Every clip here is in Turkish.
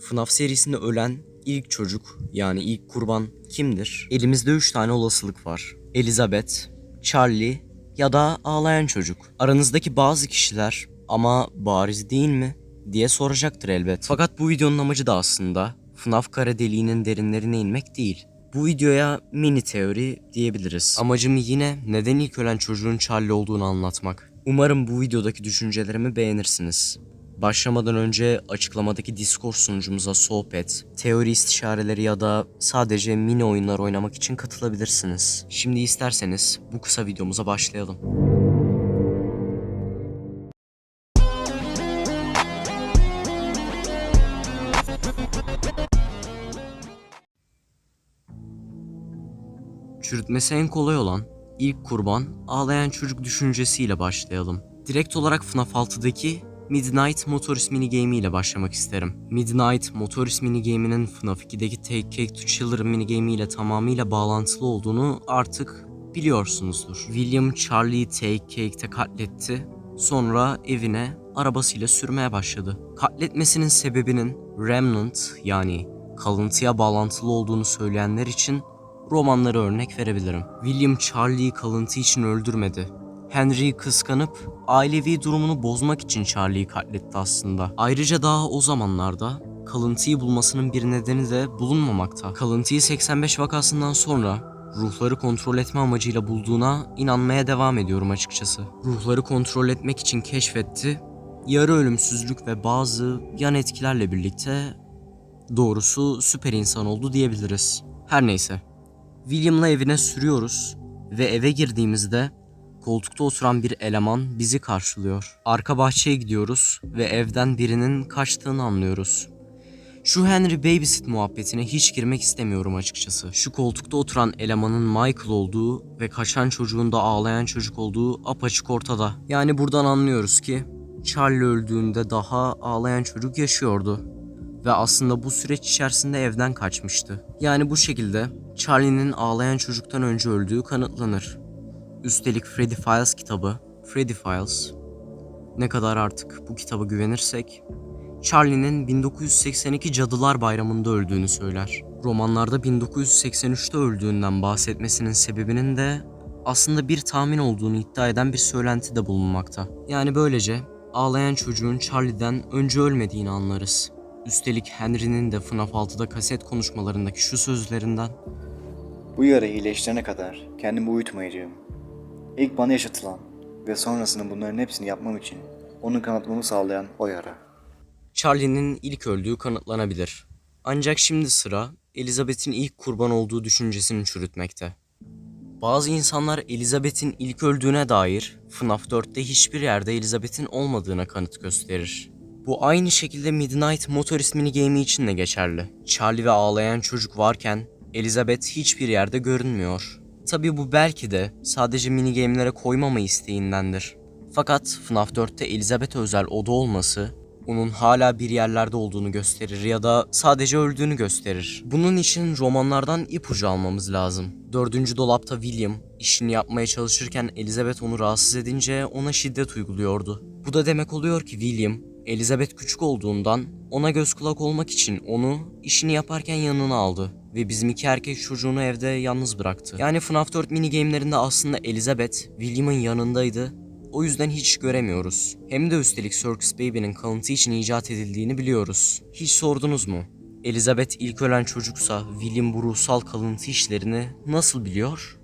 FNAF serisinde ölen ilk çocuk yani ilk kurban kimdir? Elimizde 3 tane olasılık var. Elizabeth, Charlie ya da ağlayan çocuk. Aranızdaki bazı kişiler ama bariz değil mi diye soracaktır elbet. Fakat bu videonun amacı da aslında FNAF kara deliğinin derinlerine inmek değil. Bu videoya mini teori diyebiliriz. Amacım yine neden ilk ölen çocuğun Charlie olduğunu anlatmak. Umarım bu videodaki düşüncelerimi beğenirsiniz. Başlamadan önce açıklamadaki Discord sunucumuza sohbet, teori istişareleri ya da sadece mini oyunlar oynamak için katılabilirsiniz. Şimdi isterseniz bu kısa videomuza başlayalım. Çürütmesi en kolay olan ilk kurban ağlayan çocuk düşüncesiyle başlayalım. Direkt olarak FNAF 6'daki Midnight Motorist minigame ile başlamak isterim. Midnight Motorist minigame'inin FNAF 2'deki Take Cake to Children minigame ile tamamıyla bağlantılı olduğunu artık biliyorsunuzdur. William Charlie'yi Take Cake'te katletti. Sonra evine arabasıyla sürmeye başladı. Katletmesinin sebebinin Remnant yani kalıntıya bağlantılı olduğunu söyleyenler için romanları örnek verebilirim. William Charlie'yi kalıntı için öldürmedi. Henry'i kıskanıp ailevi durumunu bozmak için Charlie'yi katletti aslında. Ayrıca daha o zamanlarda kalıntıyı bulmasının bir nedeni de bulunmamakta. Kalıntıyı 85 vakasından sonra ruhları kontrol etme amacıyla bulduğuna inanmaya devam ediyorum açıkçası. Ruhları kontrol etmek için keşfetti. Yarı ölümsüzlük ve bazı yan etkilerle birlikte doğrusu süper insan oldu diyebiliriz. Her neyse. William'la evine sürüyoruz ve eve girdiğimizde koltukta oturan bir eleman bizi karşılıyor. Arka bahçeye gidiyoruz ve evden birinin kaçtığını anlıyoruz. Şu Henry Babysit muhabbetine hiç girmek istemiyorum açıkçası. Şu koltukta oturan elemanın Michael olduğu ve kaçan çocuğun da ağlayan çocuk olduğu apaçık ortada. Yani buradan anlıyoruz ki Charlie öldüğünde daha ağlayan çocuk yaşıyordu ve aslında bu süreç içerisinde evden kaçmıştı. Yani bu şekilde Charlie'nin ağlayan çocuktan önce öldüğü kanıtlanır. Üstelik Freddy Files kitabı, Freddy Files, ne kadar artık bu kitaba güvenirsek, Charlie'nin 1982 Cadılar Bayramı'nda öldüğünü söyler. Romanlarda 1983'te öldüğünden bahsetmesinin sebebinin de aslında bir tahmin olduğunu iddia eden bir söylenti de bulunmakta. Yani böylece ağlayan çocuğun Charlie'den önce ölmediğini anlarız. Üstelik Henry'nin de FNAF 6'da kaset konuşmalarındaki şu sözlerinden Bu yara iyileştirene kadar kendimi uyutmayacağım. İlk bana yaşatılan ve sonrasında bunların hepsini yapmam için onu kanıtlamamı sağlayan o yara. Charlie'nin ilk öldüğü kanıtlanabilir. Ancak şimdi sıra Elizabeth'in ilk kurban olduğu düşüncesini çürütmekte. Bazı insanlar Elizabeth'in ilk öldüğüne dair FNAF 4'te hiçbir yerde Elizabeth'in olmadığına kanıt gösterir. Bu aynı şekilde Midnight Motorist minigame için de geçerli. Charlie ve ağlayan çocuk varken Elizabeth hiçbir yerde görünmüyor. Tabi bu belki de sadece minigame'lere koymama isteğindendir. Fakat FNAF 4'te Elizabeth'e özel oda olması onun hala bir yerlerde olduğunu gösterir ya da sadece öldüğünü gösterir. Bunun için romanlardan ipucu almamız lazım. Dördüncü dolapta William işini yapmaya çalışırken Elizabeth onu rahatsız edince ona şiddet uyguluyordu. Bu da demek oluyor ki William, Elizabeth küçük olduğundan ona göz kulak olmak için onu işini yaparken yanına aldı ve bizim iki erkek çocuğunu evde yalnız bıraktı. Yani FNAF 4 minigame'lerinde aslında Elizabeth William'ın yanındaydı o yüzden hiç göremiyoruz. Hem de üstelik Circus Baby'nin kalıntı için icat edildiğini biliyoruz. Hiç sordunuz mu? Elizabeth ilk ölen çocuksa William bu ruhsal kalıntı işlerini nasıl biliyor?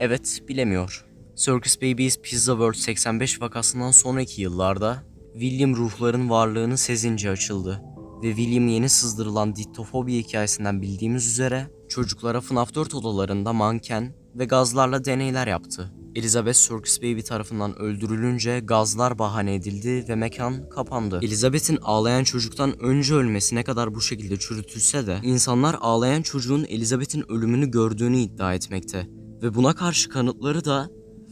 Evet, bilemiyor. Circus Babies Pizza World 85 vakasından sonraki yıllarda William ruhların varlığını sezince açıldı ve William yeni sızdırılan dittofobi hikayesinden bildiğimiz üzere çocuklara FNAF 4 odalarında manken ve gazlarla deneyler yaptı. Elizabeth Circus Baby tarafından öldürülünce gazlar bahane edildi ve mekan kapandı. Elizabeth'in ağlayan çocuktan önce ölmesi ne kadar bu şekilde çürütülse de insanlar ağlayan çocuğun Elizabeth'in ölümünü gördüğünü iddia etmekte. Ve buna karşı kanıtları da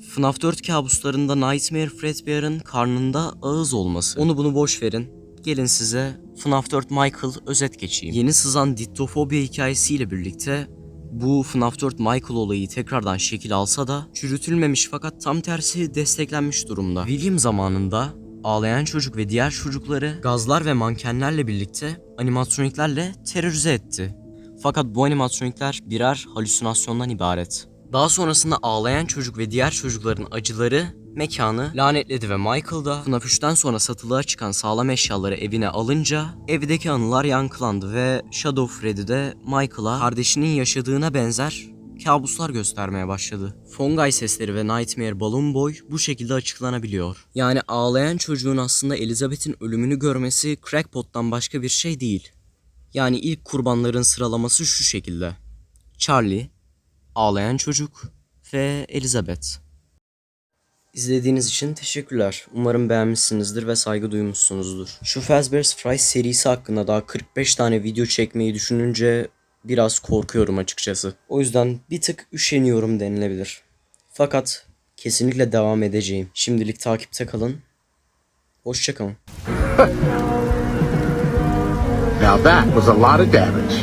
FNAF 4 kabuslarında Nightmare Fredbear'ın karnında ağız olması. Onu bunu boş verin. Gelin size FNAF 4 Michael özet geçeyim. Yeni sızan dittofobia hikayesiyle birlikte bu FNAF 4 Michael olayı tekrardan şekil alsa da çürütülmemiş fakat tam tersi desteklenmiş durumda. William zamanında ağlayan çocuk ve diğer çocukları gazlar ve mankenlerle birlikte animatroniklerle terörize etti. Fakat bu animatronikler birer halüsinasyondan ibaret. Daha sonrasında ağlayan çocuk ve diğer çocukların acıları mekanı lanetledi ve Michael da FNAF 3'ten sonra satılığa çıkan sağlam eşyaları evine alınca evdeki anılar yankılandı ve Shadow Freddy de Michael'a kardeşinin yaşadığına benzer kabuslar göstermeye başladı. Fungi sesleri ve Nightmare Balloon Boy bu şekilde açıklanabiliyor. Yani ağlayan çocuğun aslında Elizabeth'in ölümünü görmesi crackpot'tan başka bir şey değil. Yani ilk kurbanların sıralaması şu şekilde. Charlie, ağlayan çocuk ve Elizabeth. İzlediğiniz için teşekkürler. Umarım beğenmişsinizdir ve saygı duymuşsunuzdur. Şu Fazbear's Fries serisi hakkında daha 45 tane video çekmeyi düşününce biraz korkuyorum açıkçası. O yüzden bir tık üşeniyorum denilebilir. Fakat kesinlikle devam edeceğim. Şimdilik takipte kalın. Hoşçakalın. Now that was a lot of damage.